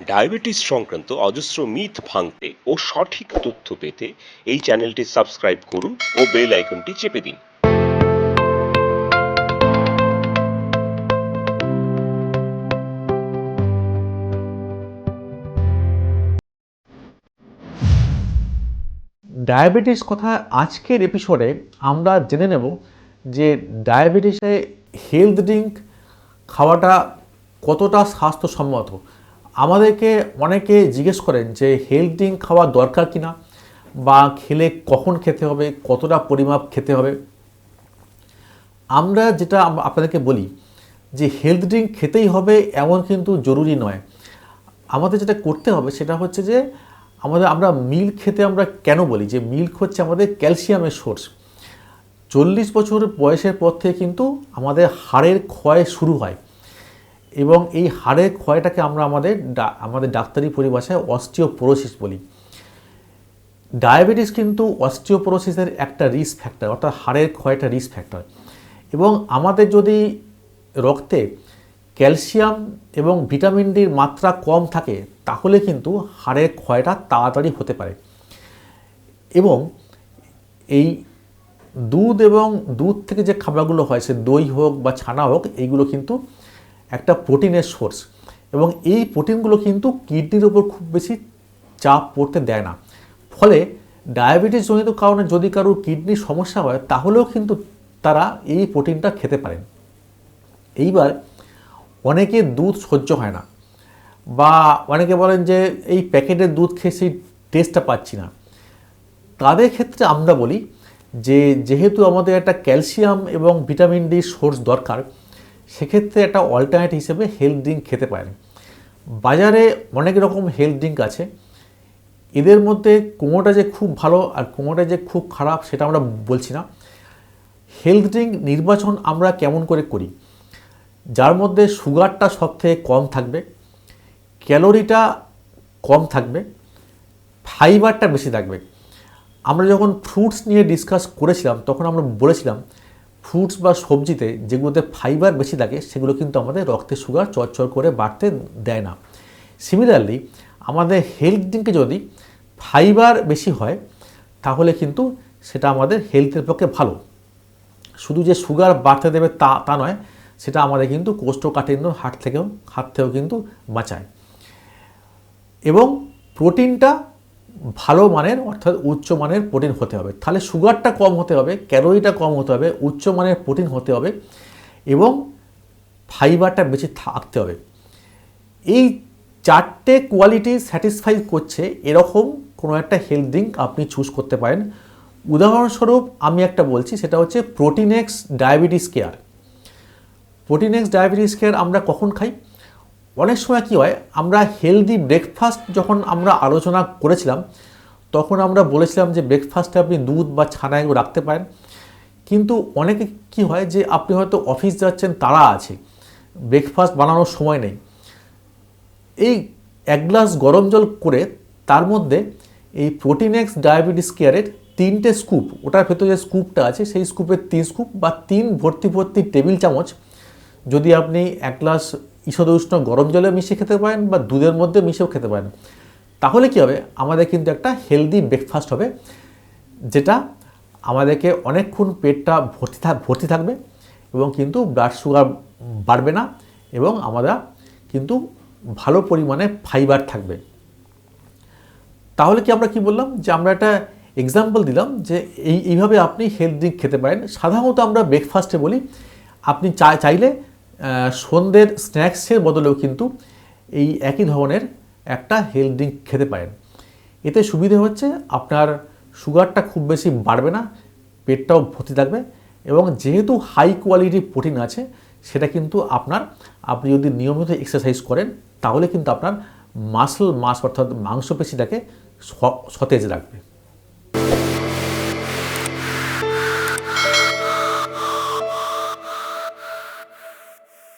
Diabetes সংক্রান্ত অজস্র myth ভাঙতে ও সঠিক তথ্য পেতে এই চ্যানেলটি সাবস্ক্রাইব করুন ও বেল আইকনটি চেপে দিন। ডায়াবেটিস কথা আজকের এপিসোডে আমরা জেনে নেব যে ডায়াবেটিসে হেলথ ড্রিঙ্ক খাওয়াটা কতটা স্বাস্থ্যসম্মত। আমাদেরকে অনেকে জিজ্ঞেস করেন যে হেলথ ড্রিঙ্ক খাওয়া দরকার কিনা বা খেলে কখন খেতে হবে, কতটা পরিমাপ খেতে হবে। আমরা যেটা আপনাদেরকে বলি যে হেলথ ড্রিঙ্ক খেতেই হবে এমন কিন্তু জরুরি নয়। আমাদের যেটা করতে হবে সেটা হচ্ছে যে আমাদের, আমরা মিল্ক খেতে আমরা কেন বলি? যে মিল্ক হচ্ছে আমাদের ক্যালসিয়ামের সোর্স। চল্লিশ বছর বয়সের পর থেকে কিন্তু আমাদের হাড়ের ক্ষয় শুরু হয়। এবং এই হাড়ের ক্ষয়টাকে আমরা আমাদের আমাদের ডাক্তারি পরিভাষায় অস্টিওপোরোসিস বলি। ডায়াবেটিস কিন্তু অস্টিওপোরোসিসের একটা রিস্ক ফ্যাক্টর অর্থাৎ হাড়ের ক্ষয়টা রিস্ক ফ্যাক্টর এবং আমাদের যদি রক্তে ক্যালসিয়াম এবং ভিটামিন ডির মাত্রা কম থাকে, তাহলে কিন্তু হাড়ের ক্ষয়টা তাড়াতাড়ি হতে পারে। এবং এই দুধ এবং দুধ থেকে যে খাবারগুলো হয়, সে দই হোক বা ছানা হোক, এইগুলো কিন্তু একটা প্রোটিনের সোর্স। এবং এই প্রোটিনগুলো কিন্তু কিডনির উপর খুব বেশি চাপ পড়তে দেয় না। ফলে ডায়াবেটিস জনিত কারণে যদি কারোর কিডনির সমস্যা হয়, তাহলেও কিন্তু তারা এই প্রোটিনটা খেতে পারেন। এইবার অনেকে দুধ সহ্য হয় না বা অনেকে বলেন যে এই প্যাকেটের দুধ খেয়ে সেই টেস্টটা পাচ্ছি না। তাদের ক্ষেত্রে আমরা বলি যে, যেহেতু আমাদের একটা ক্যালসিয়াম এবং ভিটামিন ডি সোর্স দরকার সেক্ষেত্রে একটা অল্টারনেট হিসেবে হেলথ ড্রিঙ্ক খেতে পারেন। বাজারে অনেক রকম হেলথ ড্রিঙ্ক আছে। এদের মধ্যে কোনোটা যে খুব ভালো আর কোনোটা যে খুব খারাপ সেটা আমরা বলছি না। হেলথ ড্রিঙ্ক নির্বাচন আমরা কেমন করে করি? যার মধ্যে সুগারটা সব থেকে কম থাকবে, ক্যালোরিটা কম থাকবে ফাইবারটা বেশি থাকবে। আমরা যখন ফ্রুটস নিয়ে ডিসকাস করেছিলাম, তখন আমরা বলেছিলাম ফ্রুটস বা সবজিতে যেগুলোতে ফাইবার বেশি থাকে, সেগুলো কিন্তু আমাদের রক্তে সুগার চরচর করে বাড়তে দেয় না। সিমিলারলি আমাদের হেলথ ড্রিঙ্কে যদি ফাইবার বেশি হয়, তাহলে কিন্তু সেটা আমাদের হেলথের পক্ষে ভালো। শুধু যে সুগার বাড়তে দেবে তা তা নয়, সেটা আমাদের কিন্তু কোষ্ঠকাঠিন্য হাট থেকেও, হাত থেকেও কিন্তু বাঁচায়। এবং প্রোটিনটা ভালো মানের অর্থাৎ উচ্চ মানের প্রোটিন হতে হবে। তাহলে সুগারটা কম হতে হবে, ক্যালোরিটা কম হতে হবে, উচ্চ মানের প্রোটিন হতে হবে এবং ফাইবারটা বেশি থাকতে হবে। এই চারটে কোয়ালিটি স্যাটিসফাই করছে এরকম কোনো একটা হেলথ ড্রিঙ্ক আপনি চুজ করতে পারেন। উদাহরণস্বরূপ আমি একটা বলছি, সেটা হচ্ছে Protinex diabetes care Protinex diabetes care আমরা কখন খাই? অনেক সময় কী হয়, আমরা হেলদি ব্রেকফাস্ট যখন আমরা আলোচনা করেছিলাম, তখন আমরা বলেছিলাম যে ব্রেকফাস্টে আপনি দুধ বা ছানা এগুলো রাখতে পারেন। কিন্তু অনেকে কি হয় যে আপনি হয়তো অফিস যাচ্ছেন, তারা আছে ব্রেকফাস্ট বানানোর সময় নেই। এই এক গ্লাস গরম জল করে তার মধ্যে এই প্রোটিনেক্স ডায়াবেটিস কেয়ারের তিনটে স্কুপ ওটার ভেতরে যে স্কুপটা আছে, সেই স্কুপের তিন স্কুপ বা তিন ভর্তি ভর্তি টেবিল চামচ যদি আপনি এক গ্লাস ঈষদ উষ্ণ গরম জলে মিশিয়ে খেতে পারেন বা দুধের মধ্যে মিশিয়েও খেতে পারেন। তাহলে কী হবে? আমাদের কিন্তু একটা হেলদি ব্রেকফাস্ট হবে, যেটা আমাদেরকে অনেকক্ষণ পেটটা ভর্তি থাক ভর্তি থাকবে এবং কিন্তু ব্লাড সুগার বাড়বে না এবং আমরা কিন্তু ভালো পরিমাণে ফাইবার থাকবে। তাহলে কি আমরা কি বললাম? যে আমরা একটা এক্সাম্পল দিলাম যে এই, এইভাবে আপনি হেলথ ড্রিঙ্ক খেতে পারেন। সাধারণত আমরা ব্রেকফাস্টে বলি, আপনি চা চাইলে সন্ধ্যের স্ন্যাক্সের বদলেও কিন্তু এই একই ধরনের একটা হেলথ ড্রিঙ্ক খেতে পারেন। এতে সুবিধে হচ্ছে আপনার সুগারটা খুব বেশি বাড়বে না, পেটটাও ভর্তি থাকবে এবং যেহেতু হাই কোয়ালিটি প্রোটিন আছে, সেটা কিন্তু আপনার, আপনি যদি নিয়মিত এক্সারসাইজ করেন, তাহলে কিন্তু আপনার মাসল মাস অর্থাৎ মাংসপেশিটাকে সতেজ রাখবে।